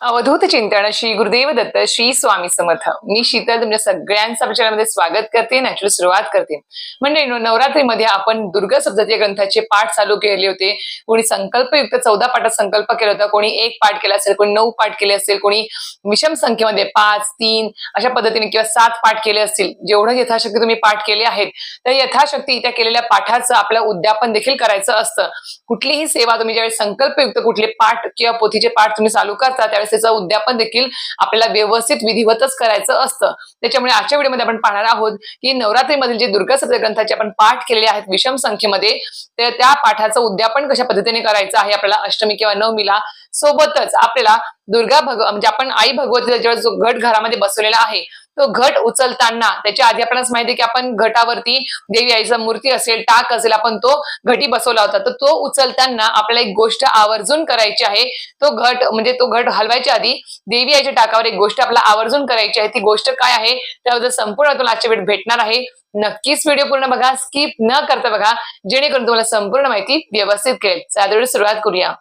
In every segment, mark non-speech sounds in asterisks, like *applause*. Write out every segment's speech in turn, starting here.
अवधूत चिंतन श्री गुरुदेव दत्त श्री स्वामी समर्थ. मी शीतल तुमच्या सगळ्यांचा आपल्या स्वागत करते नॅचरल सुरुवात करते. म्हणजे नवरात्रीमध्ये आपण दुर्गा सप्तती ग्रंथाचे पाठ चालू केले होते. कोणी संकल्पयुक्त चौदा पाठात संकल्प केला होता. कोणी एक पाठ केला असेल कोणी नऊ पाठ केले असेल कोणी विषम संख्येमध्ये पाच तीन अशा पद्धतीने किंवा सात पाठ केले असतील. जेवढं यथाशक्ती तुम्ही पाठ केले आहेत तर यथाशक्ती त्या केलेल्या पाठाचं आपलं उद्यापन देखील करायचं असतं. कुठलीही सेवा तुम्ही ज्यावेळेस संकल्पयुक्त कुठले पाठ किंवा पोथीचे पाठ तुम्ही चालू करता त्यावेळेस व्यवस्थेचं उद्यापन देखील आपल्याला व्यवस्थित विधिवतच करायचं असतं. त्याच्यामुळे आजच्या व्हिडिओमध्ये आपण पाहणार आहोत की नवरात्रीमधील जे दुर्गा सप्तक ग्रंथाचे आपण पाठ केलेले आहेत विषम संख्येमध्ये तर त्या पाठाचं उद्यापन कशा पद्धतीने करायचं आहे आपल्याला अष्टमी किंवा नवमीला सोबतच आपल्याला दुर्गा भग म्हणजे आपण आई भगवतीचा जेव्हा घट घरामध्ये बसवलेला आहे तो घट उचलताना त्याच्या आधी आपल्याला माहिती की आपण घटावरती देवी आईचा मूर्ती असेल टाक असेल आपण तो घटी बसवला होता. तर तो उचलताना आपल्याला एक गोष्ट आवर्जून करायची आहे. तो घट म्हणजे तो घट हलवायच्या आधी देवी आईच्या टाकावर एक गोष्ट आपल्याला आवर्जून करायची आहे. ती गोष्ट काय आहे? त्याबद्दल संपूर्ण तुला आजच्या वेळ भेटणार आहे. नक्कीच व्हिडिओ पूर्ण बघा. स्किप न करता बघा. जेणेकरून तुम्हाला संपूर्ण माहिती व्यवस्थित कळेल. साधारण सुरुवात करूया.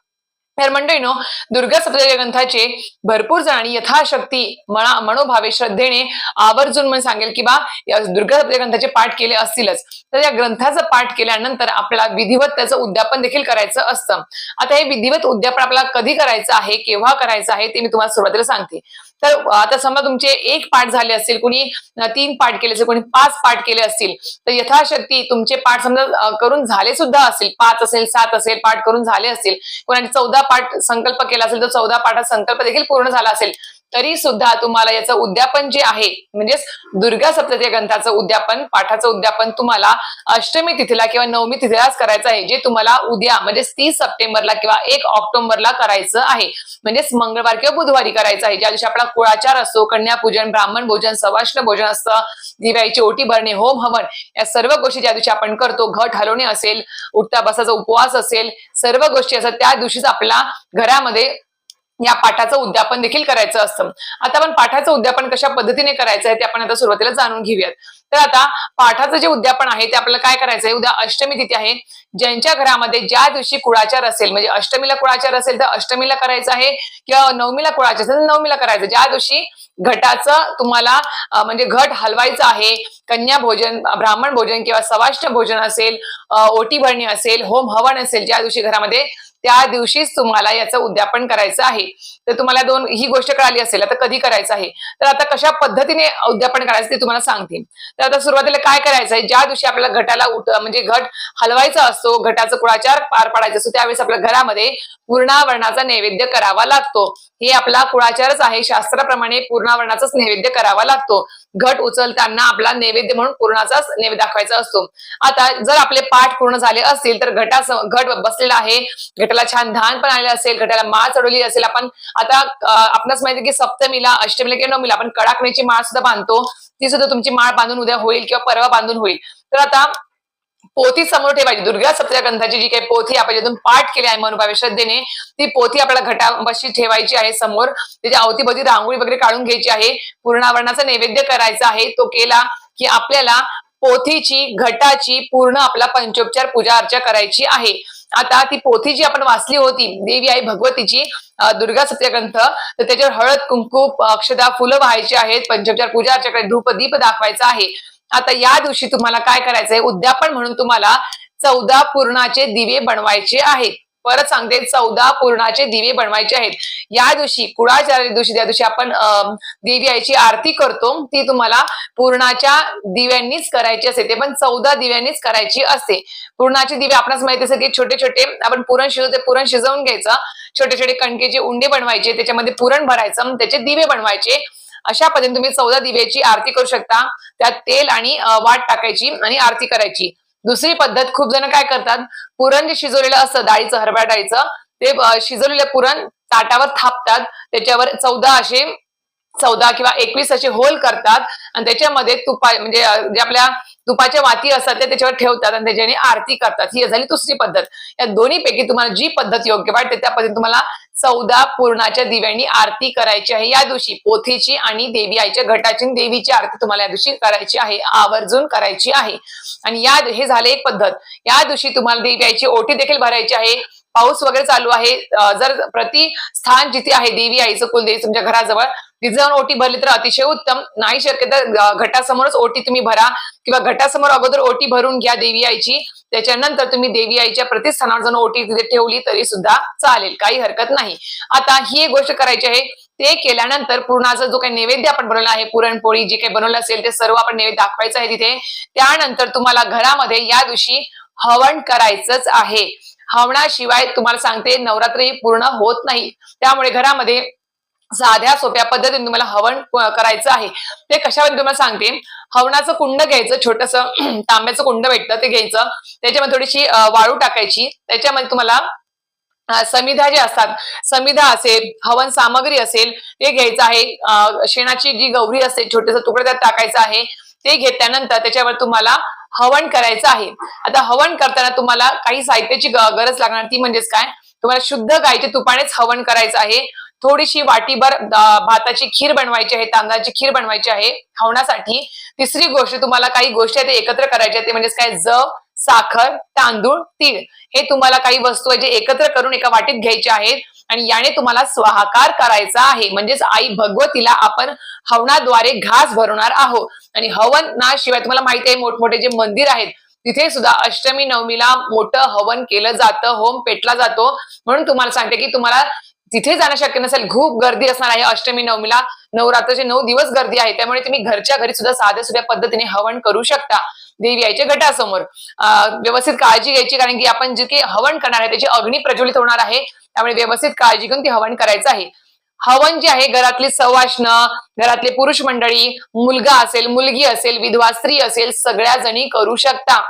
तर मंडळीनो दुर्गा सप्तशती ग्रंथाचे भरपूर जणांनी यथाशक्ती मना मनोभावे श्रद्धेने आवर्जून म्हणून सांगेल की बा या दुर्गा सप्तशती ग्रंथाचे पाठ केले असतीलच. तर या ग्रंथाचं पाठ केल्यानंतर आपल्याला विधिवत त्याचं उद्यापन देखील करायचं असतं. आता हे विधिवत उद्यापन आपल्याला कधी करायचं आहे केव्हा करायचं आहे ते मी तुम्हाला सुरुवातीला सांगते. तर आता समजा तुमचे एक पाठ झाले असतील कुणी तीन पाठ केले असेल कोणी पाच पाठ केले असतील तर यथाशक्ती तुमचे पाठ समजा करून झाले सुद्धा असतील पाच असेल सात असेल पाठ करून झाले असतील कोणाने चौदा पाठ संकल्प केला असेल तर चौदा पाठात संकल्प देखील पूर्ण झाला असेल तरी सुद्धा तुम्हाला याचं उद्यापन जे आहे म्हणजेच दुर्गा सप्तती ग्रंथाचं उद्यापन पाठाचं उद्यापन तुम्हाला अष्टमी तिथीला किंवा नवमी तिथीलाच करायचं आहे जे तुम्हाला उद्या म्हणजेच तीस सप्टेंबरला किंवा एक ऑक्टोबरला करायचं आहे. म्हणजेच मंगळवार किंवा बुधवारी करायचं आहे ज्या दिवशी आपला कुळाचार असतो कन्यापूजन ब्राह्मण भोजन सवाष्ण भोजन असतं दिव्याची ओटी भरणे होम हवन या सर्व गोष्टी ज्या दिवशी आपण करतो घट हलवणे असेल उठता बसाचा उपवास असेल सर्व गोष्टी असतात त्या दिवशीच आपला घरामध्ये या पाठाचं उद्यापन देखील करायचं असतं. आता आपण पाठाचं उद्यापन कशा पद्धतीने करायचं आहे ते आपण आता सुरुवातीला जाणून घेऊयात. तर आता पाठाचं जे उद्यापन आहे ते आपल्याला काय करायचं आहे उद्या अष्टमी तिथी आहे. ज्यांच्या घरामध्ये ज्या दिवशी कुळाचार असेल म्हणजे अष्टमीला कुळाचार असेल तर अष्टमीला करायचं आहे किंवा नवमीला कुळाचार असेल तर नवमीला करायचं. ज्या दिवशी घटाचं तुम्हाला म्हणजे घट हलवायचं आहे कन्या भोजन ब्राह्मण भोजन किंवा सवाष्ट भोजन असेल ओटी भरणी असेल होम हवन असेल ज्या दिवशी घरामध्ये त्या दिवशीच तुम्हाला याचं उद्यापन करायचं आहे. तर तुम्हाला दोन ही गोष्ट कळाली असेल आता कधी करायचं आहे? तर आता कशा पद्धतीने उद्यापन करायचं ते तुम्हाला सांगते. तर आता सुरुवातीला काय करायचं आहे? ज्या दिवशी आपल्याला घटाला उठ म्हणजे घट हलवायचा असतो घटाचा कुळाचार पार पाडायचा असतो त्यावेळेस आपल्या घरामध्ये पूर्णावरणाचा नैवेद्य करावा लागतो. हे आपला कुळाचारच आहे. शास्त्राप्रमाणे पूर्णावरणाचाच नैवेद्य करावा लागतो. घट उचलताना आपला नैवेद्य म्हणून पूर्णाचाच नैवेद्य दाखवायचा असतो. आता जर आपले पाठ पूर्ण झाले असतील तर घटा घट बसलेला आहे. घटाला छान धान पण आलेलं असेल घटाला माळ चढवली असेल आपण आता आपणास माहिती की सप्तमीला अष्टमीला किंवा नवमीला आपण कडाकण्याची माळ सुद्धा बांधतो. ती सुद्धा तुमची माळ बांधून उद्या होईल किंवा परवा बांधून होईल. तर आता पोथी समोर ठेवायची. दुर्गा सप्तशती ग्रंथाची जी काही पोथी आपण ज्यातून पाठ केली आहे मनोभावे श्रद्धेने ती पोथी आपल्याला घटापाशी ठेवायची आहे समोर. त्याच्या अवतीभोवती रांगोळी वगैरे काढून घ्यायची आहे. पूर्णावरणाचा नैवेद्य करायचा आहे. तो केला की आपल्याला पोथीची घटाची पूर्ण आपला पंचोपचार पूजा अर्चा करायची आहे. आता ती पोथी जी आपण वाचली होती देवी आई भगवतीची दुर्गा सत्यग्रंथ तर त्याच्यावर हळद कुंकू अक्षदा फुलं व्हायची आहेत पंचोपचार पूजा अर्चा धूप दीप दाखवायचा आहे. आता या दिवशी तुम्हाला काय करायचंय? उद्यापन म्हणून तुम्हाला चौदा पूर्णाचे दिवे बनवायचे आहेत. परत सांगते चौदा पूर्णाचे दिवे बनवायचे आहेत. या दिवशी कुळाचार्य दिवशी त्या दिवशी आपण अं, देवी आईची आरती करतो ती तुम्हाला पूर्णाच्या दिव्यांनीच करायची असते. ते पण चौदा दिव्यांनीच करायची असते. पूर्णाचे दिवे आपणास माहिती असेल की छोटे छोटे आपण पुरण शिजवते पुरण शिजवून घ्यायचं. छोटे छोटे कणकेचे उंडे बनवायचे त्याच्यामध्ये पुरण भरायचं त्याचे दिवे बनवायचे. अशा पद्धतीने तुम्ही चौदा दिव्याची आरती करू शकता. त्यात तेल आणि वाट टाकायची आणि आरती करायची. दुसरी पद्धत खूप जण काय करतात पुरण जे शिजवलेलं असतं डाळीचं हरभरा डाळीचं ते शिजवलेलं पुरण ताटावर थापतात त्याच्यावर चौदा असे चौदा किंवा एकवीस असे होल करतात आणि त्याच्यामध्ये तुपा म्हणजे जे आपल्या तुपाच्या माती असतात ते त्याच्यावर ठेवतात आणि त्याच्याने आरती करतात. ही झाली दुसरी पद्धत. या दोन्ही पैकी तुम्हाला जी पद्धत योग्य वाटते त्या पद्धतीने तुम्हाला चौदा पूर्णाच्या दिव्यांनी आरती करायची आहे. या दिवशी पोथीची आणि देवी आईच्या घटाची देवीची आरती तुम्हाला या दिवशी करायची आहे आवर्जून करायची आहे. आणि या हे झाले एक पद्धत. या दिवशी तुम्हाला देवी आईची ओटी देखील भरायची आहे. पाऊस वगैरे चालू आहे. जर प्रति स्थान जिथे आहे देवी आईचं कुलदेवी तुमच्या घराजवळ तिथे जाऊन ओटी भरली तर अतिशय उत्तम. नाही शक्य तर घटासमोरच ओटी तुम्ही भरा किंवा घटासमोर अगोदर ओटी भरून घ्या देवी आईची. त्याच्यानंतर तुम्ही देवी आईच्या प्रतिस्थानावर जाऊन ओटी तिथे ठेवली तरी सुद्धा चालेल. काही हरकत नाही. आता ही एक गोष्ट करायची आहे. ते केल्यानंतर पूर्णाचा जो काही नैवेद्य आपण बनवला आहे पुरणपोळी जे काही बनवलं असेल ते सर्व आपण नैवेद्य दाखवायचं आहे तिथे. त्यानंतर तुम्हाला घरामध्ये या दिवशी हवन करायचंच आहे. हवणाशिवाय तुम्हाला सांगते नवरात्र ही पूर्ण होत नाही. त्यामुळे घरामध्ये साध्या सोप्या पद्धतीने तुम्हाला हवन करायचं आहे. ते कशामध्ये तुम्हाला सांगते हवनाचं कुंड घ्यायचं छोटस *clears throat* तांब्याचं कुंड भेटतं ते घ्यायचं. त्याच्यामध्ये थोडीशी वाळू टाकायची. त्याच्यामध्ये तुम्हाला समिधा जे असतात समिधा असेल हवन सामग्री असेल ते घ्यायचं आहे. शेणाची जी गौरी असते छोटेसा तुकडे त्यात टाकायचं आहे. ते घेतल्यानंतर त्याच्यावर तुम्हाला हवन करायचं आहे. आता हवन करताना तुम्हाला काही साहित्याची गरज लागणार. ती म्हणजेच काय? तुम्हाला शुद्ध गायच्या तुपानेच हवन करायचं आहे. थोडीशी वाटीभर भाताची खीर बनवायची आहे तांदळाची खीर बनवायची आहे हवनासाठी. तिसरी गोष्ट तुम्हाला काही गोष्टी आहेत ते एकत्र करायच्या आहेत. ते म्हणजेच काय? जव साखर तांदूळ तीळ. हे तुम्हाला काही वस्तू आहे जे एकत्र करून एका वाटीत घ्यायचे आहेत. आणि याने तुम्हाला स्वाहाकार करायचा आहे. म्हणजेच आई भगवतीला आपण हवनाद्वारे घास भरवणार आहोत. आणि हवन शिवाय तुम्हाला माहिती आहे मोठमोठे जे मंदिर आहेत तिथे सुद्धा अष्टमी नवमीला मोठं हवन केलं जातं होम पेटला जातो. म्हणून तुम्हाला सांगते की तुम्हाला तिथे जाणं शक्य नसेल खूप गर्दी असणार आहे. अष्टमी नवमीला नवरात्रचे नऊ दिवस गर्दी आहे. त्यामुळे तुम्ही घरच्या घरी सुद्धा साध्या सुध्या पद्धतीने हवन करू शकता. देवी आईच्या घटासमोर व्यवस्थित काळजी घ्यायची कारण की आपण जे काही हवन करणार आहे त्याची अग्नी प्रज्वलित होणार आहे त्यामुळे व्यवस्थित काळजी घेऊन ती हवन करायचं आहे. हवन जे आहे घरातली सवाष्ण घरातले पुरुष मंडळी मुलगा असेल मुलगी असेल विधवा स्त्री असेल सगळ्या जणी करू शकता.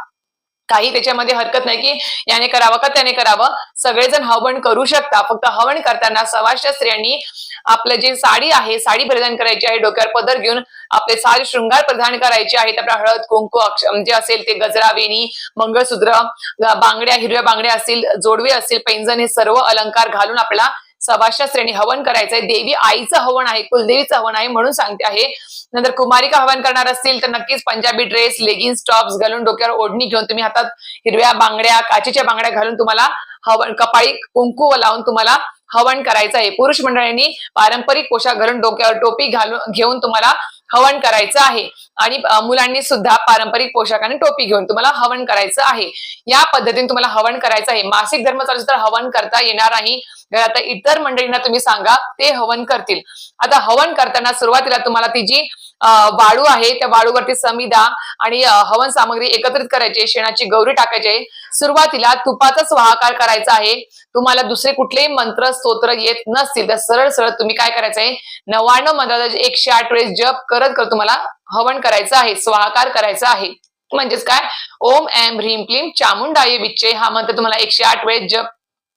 काही त्याच्यामध्ये हरकत नाही की याने करावं का त्याने करावं. सगळेजण हवन करू शकता. फक्त हवन करताना सवाशा स्त्रियांनी आपलं जे साडी आहे साडी परिधान करायची आहे डोक्यावर पदर घेऊन आपले सारे शृंगार प्रदान करायचे आहेत आपल्या हळद कुंकू अक्ष जे असेल ते गजरा वेणी मंगळसूत्र बांगड्या हिरव्या बांगड्या असतील जोडवे असतील पैंजण हे सर्व अलंकार घालून आपला सभाषा श्रेणी हवन करायचंय. देवी आईचं हवन आहे कुलदेवीचं हवन आहे म्हणून सांगते आहे. नंतर कुमारिका हवन करणार असतील तर नक्कीच पंजाबी ड्रेस लेगिन्स टॉप्स घालून डोक्यावर ओढणी घेऊन तुम्ही हातात हिरव्या बांगड्या काचेच्या बांगड्या घालून तुम्हाला हवन कपाळी कुंकू लावून तुम्हाला हवन करायचं आहे. पुरुष मंडळांनी पारंपरिक पोशाख घालून डोक्यावर टोपी घालून घेऊन तुम्हाला हवन करायचं आहे. आणि मुलांनी सुद्धा पारंपरिक पोशाख आणि टोपी घेऊन तुम्हाला हवन करायचं आहे. या पद्धतीने तुम्हाला हवन करायचं आहे. मासिक धर्म चालू तर हवन करता येणार नाही. घरात इतर मंडळींना तुम्ही सांगा ते हवन करतील. आता हवन करताना सुरुवातीला तुम्हाला ती जी वाळू आहे त्या वाळूवरती समिधा आणि हवन सामग्री एकत्रित करायची शेणाची गौरी टाकायची आहे. सुरुवातीला तुपाचाच वाहकार करायचा आहे. तुम्हाला दुसरे कुठलेही मंत्र स्तोत्र येत नसतील. तर सरळ सरळ तुम्ही काय करायचं आहे? नव्याण्णव मंत्राचा एकशे आठ वेळेस जप करत करत तुम्हाला हवन करायचं आहे स्वाहाकार करायचा आहे. म्हणजेच काय? ओम एम ह्रीम क्लीम चामुंडाय विच्चे हा मंत्र तुम्हाला एकशे आठ वेळेस जप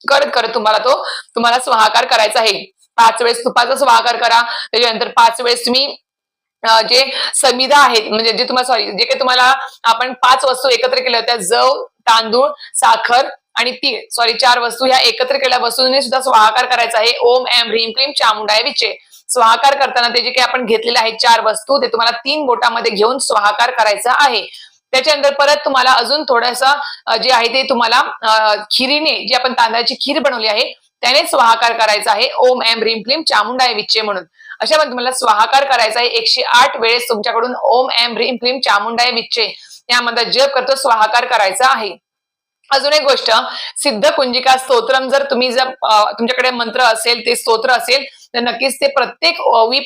करत करत तुम्हाला तो तुम्हाला स्वाहाकार करायचा आहे. पाच वेळेस तुपाचा स्वाहाकार करा. त्याच्यानंतर पाच वेळेस तुम्ही जे समिधा आहेत म्हणजे जे तुम्हाला सॉरी जे काही तुम्हाला आपण पाच वस्तू एकत्र केल्या होत्या जव तांदूळ साखर आणि तीळ. सॉरी चार वस्तू ह्या एकत्र केलेल्या वस्तूंनी सुद्धा स्वाहाकार करायचा आहे. ओम एम ह्रीम क्लीम चामुंडाय विचे स्वाहाकार करताना ते जे काही आपण घेतलेले आहेत चार वस्तू ते तुम्हाला तीन बोटामध्ये घेऊन स्वाहाकार करायचा आहे. त्याच्यानंतर परत तुम्हाला अजून थोडंसं जे आहे ते तुम्हाला खिरीने जी आपण तांदळाची खीर बनवली आहे त्याने स्वाहाकार करायचा आहे. ओम एम ह्रीम क्लीम चामुंडाय विच्चे म्हणून. अशा पण तुम्हाला स्वाहाकार करायचा आहे. एकशे आठ वेळेस तुमच्याकडून ओम एम ह्रीम क्लीम चामुंडाय विच्चे यामध्ये जप करतो स्वाहाकार करायचा आहे. अजून एक गोष्ट सिद्ध कुंजिका स्तोत्रम जर तुम्ही जर तुमच्याकडे मंत्र असेल ते स्तोत्र असेल तर नक्कीच ते प्रत्येक ओवी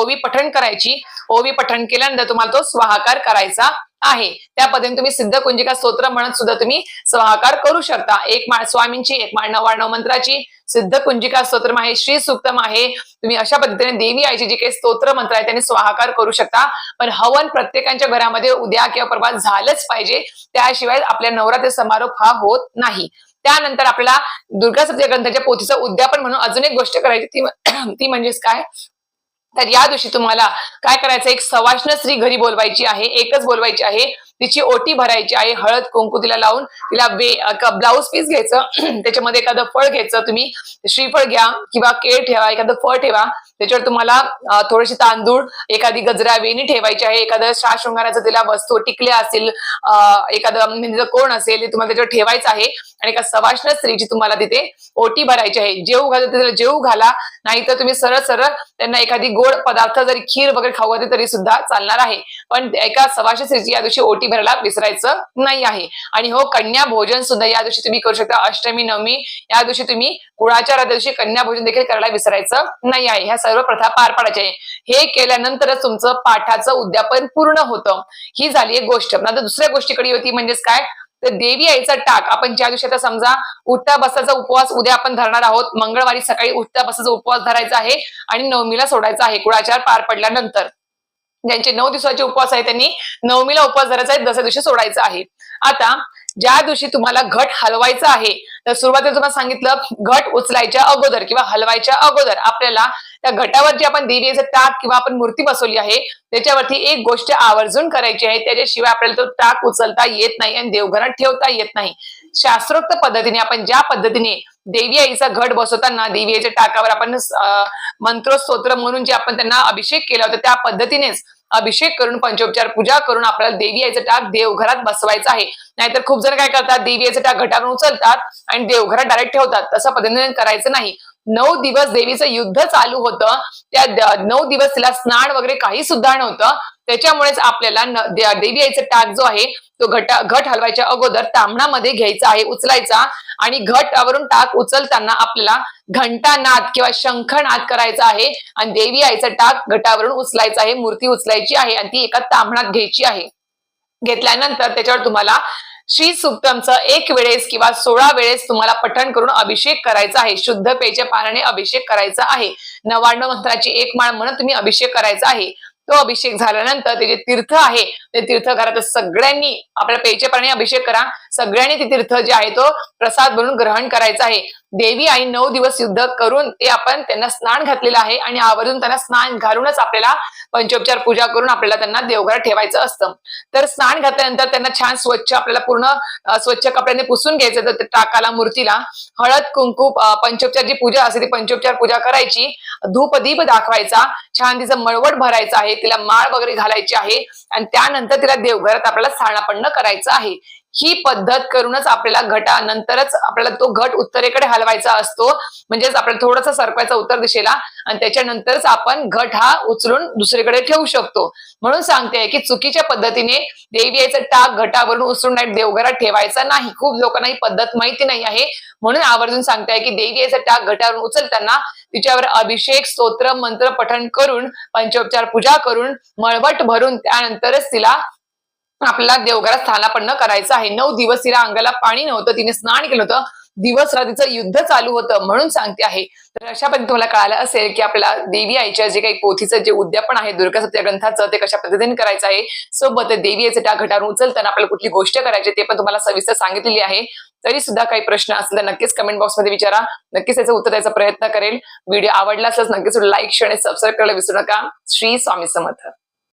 ओवी पठण करायची. ओवी पठण केल्यानंतर तुम्हाला तो स्वाहाकार करायचा आहे. त्या पद्धतीने तुम्ही सिद्ध कुंजिका स्तोत्र म्हणत सुद्धा तुम्ही स्वाहाकार करू शकता. एक माळ स्वामींची एक माळ नव्याण्णव मंत्राची सिद्ध कुंजिका स्तोत्रम आहे श्री सुक्तम आहे. तुम्ही अशा पद्धतीने देवी आईचे जे काही स्तोत्र मंत्र आहे त्यांनी स्वाहाकार करू शकता. पण हवन प्रत्येकाच्या घरामध्ये उद्या किंवा परवा झालंच पाहिजे. त्याशिवाय आपल्या नवरात्र समारोप हा होत नाही. त्यानंतर आपल्याला दुर्गा सप्त ग्रंथाच्या पोथीचं उद्यापन म्हणून अजून एक गोष्ट करायची ती *clears throat* ती म्हणजेच काय? तर या दिवशी तुम्हाला काय करायचं? एक सवाष्ण स्त्री घरी बोलवायची आहे एकच बोलवायची आहे तिची ओटी भरायची आहे हळद कुंकू तिला लावून तिला वे ब्लाऊज पीस घ्यायचं. *clears throat* त्याच्यामध्ये एखादं फळ घ्यायचं तुम्ही श्रीफळ घ्या किंवा केळ ठेवा एखादं फळ ठेवा. त्याच्यावर तुम्हाला थोडेसे तांदूळ एखादी गजरा वेणी ठेवायची आहे एखादं शाह शृंगाराचं तिला वस्तू टिकल्या असतील एखादं म्हणजे कोण असेल ते तुम्हाला त्याच्यावर ठेवायचं आहे. आणि एका सवाष्ण स्त्रीची तुम्हाला तिथे ओटी भरायची आहे. जेऊ घाला तिला जेऊ घाला नाही तर तुम्ही सरळ सरळ त्यांना एखादी गोड पदार्थ जरी खीर वगैरे खाऊ घातली तरी सुद्धा चालणार आहे. पण एका सवाष्ण स्त्रीची या दिवशी ओटी भरायला विसरायचं नाही आहे. आणि हो कन्या भोजन सुद्धा या दिवशी तुम्ही करू शकता. अष्टमी नवमी या दिवशी तुम्ही कुळाच्या दिवशी कन्या भोजन देखील करायला विसरायचं नाही आहे. ह्या सर्व प्रथा पार पाडायच्या आहे. हे केल्यानंतरच तुमचं पाठाचं उद्यापन पूर्ण होतं. ही झाली एक गोष्ट. आता दुसऱ्या गोष्टीकडे होती म्हणजेच काय? तर देवी आईचा टाक. आपण ज्या दिवशी आता समजा उठता बसाचा उपवास उद्या आपण धरणार आहोत मंगळवारी सकाळी उठता बसाचा उपवास धरायचा आहे आणि नवमीला सोडायचा आहे कुळाचार पार पडल्यानंतर. ज्यांचे नऊ दिवसाचे उपवास आहे त्यांनी नवमीला उपवास धरायचा आहे दसऱ्या दिवशी सोडायचा आहे. आता ज्या दिवशी तुम्हाला घट हलवायचा आहे तर सुरुवातीला तुम्हाला सांगितलं घट उचलायच्या अगोदर किंवा हलवायच्या अगोदर आपल्याला त्या घटावरची आपण देवीचं टाक किंवा आपण मूर्ती बसवली आहे त्याच्यावरती एक गोष्ट आवर्जून करायची आहे. त्याच्याशिवाय आपल्याला तो टाक उचलता येत नाही आणि देवघरात ठेवता येत नाही. शास्त्रोक्त पद्धतीने आपण ज्या पद्धतीने देवी आईचा घट बसवताना देवी आईच्या टाकावर आपण मंत्रोस्तोत्र म्हणून जे आपण त्यांना अभिषेक केला होता त्या पद्धतीनेच अभिषेक करून पंचोपचार पूजा करून आपल्याला देवी आईचं टाक देवघरात बसवायचं आहे. नाहीतर खूप जण काय करतात देवी आईचं टाक घटावर उचलतात आणि देवघरात डायरेक्ट ठेवतात. तसं पद्धतीने करायचं नाही. नऊ दिवस देवीचं युद्ध चालू होतं. त्या नऊ दिवस तिला स्नान वगैरे काही सुद्धा नव्हतं. त्याच्यामुळेच आपल्याला देवी आईचा टाक जो आहे तो घटा घट हलवायच्या अगोदर तांबणामध्ये घ्यायचा आहे उचलायचा. आणि घटावरून टाक उचलताना आपल्याला घंटानाद किंवा शंखनाद करायचा आहे. आणि देवी आईचा टाक घटावरून उचलायचा आहे मूर्ती उचलायची आहे आणि ती एका तांबणात घ्यायची आहे. घेतल्यानंतर त्याच्यावर तुम्हाला श्री सुक्तमचं एक वेळेस किंवा सोळा वेळेस तुम्हाला पठण करून अभिषेक करायचा आहे. शुद्ध पेच्या पाण्याने अभिषेक करायचा आहे. नवाण्णव मंत्राची एक माळ म्हणून तुम्ही अभिषेक करायचा आहे. तो अभिषेक झाल्यानंतर ते जे तीर्थ आहे ते तीर्थ घरात सगळ्यांनी आपल्या पेयचे पाण्याने अभिषेक करा. सगळ्यांनी ते तीर्थ जे आहे तो प्रसाद म्हणून ग्रहण करायचा आहे. देवी आई नऊ दिवस युद्ध करून ते आपण त्यांना स्नान घातलेलं आहे आणि आवर्जून त्यांना स्नान घालूनच आपल्याला पंचोपचार पूजा करून आपल्याला त्यांना देवघरात ठेवायचं असतं. तर स्नान घातल्यानंतर त्यांना छान स्वच्छ आपल्याला पूर्ण स्वच्छ कपड्याने पुसून घ्यायचं तर टाकाला मूर्तीला. हळद कुंकू पंचोपचार जी पूजा असते ती पंचोपचार पूजा करायची. धूप दीप दाखवायचा. छान तिचं मळवट भरायचं आहे. तिला माळ वगैरे घालायची आहे. आणि त्यानंतर तिला देवघरात आपल्याला स्थानापन्न करायचं आहे. ही पद्धत करूनच आपल्याला घटानंतरच आपल्याला तो घट उत्तरेकडे हलवायचा असतो. म्हणजेच आपल्याला थोडासा सरकवायचा उत्तर दिशेला आणि त्याच्यानंतरच आपण घट हा उचलून दुसरीकडे ठेवू शकतो. म्हणून सांगते की चुकीच्या पद्धतीने देवी टाक घटावरून उचलून नाही देवघरात ठेवायचा नाही. खूप लोकांना ही पद्धत माहिती नाही आहे. म्हणून आवर्जून सांगताय की देवी टाक घटावरून उचलताना तिच्यावर अभिषेक स्तोत्र मंत्र पठण करून पंचोपचार पूजा करून मळवट भरून त्यानंतरच तिला आपल्याला देवघरात स्थानापन्न करायचं आहे. नऊ दिवस तिला अंगाला पाणी नव्हतं. तिने स्नान केलं होतं. दिवस रात्रीचं युद्ध चालू होतं म्हणून सांगते आहे. तर अशा पद्धतीने तुम्हाला कळालं असेल की आपल्याला देवी आईच्या जे काही पोथीचं जे उद्यापन आहे दुर्गा सत्य ग्रंथाचं ते कशा पद्धतीने करायचं आहे सोबत देवी आईचं त्या घटावरून उचलताना आपल्याला कुठली गोष्ट करायची ते पण तुम्हाला सविस्तर सांगितलेली आहे. तरी सुद्धा काही प्रश्न असतील तर नक्कीच कमेंट बॉक्समध्ये विचारा. नक्कीच त्याचं उत्तर द्यायचा प्रयत्न करेल. व्हिडिओ आवडला असल्यास नक्कीच लाईक शेअर आणि सबस्क्राईब करायला विसरू नका. श्री स्वामी समर्थ.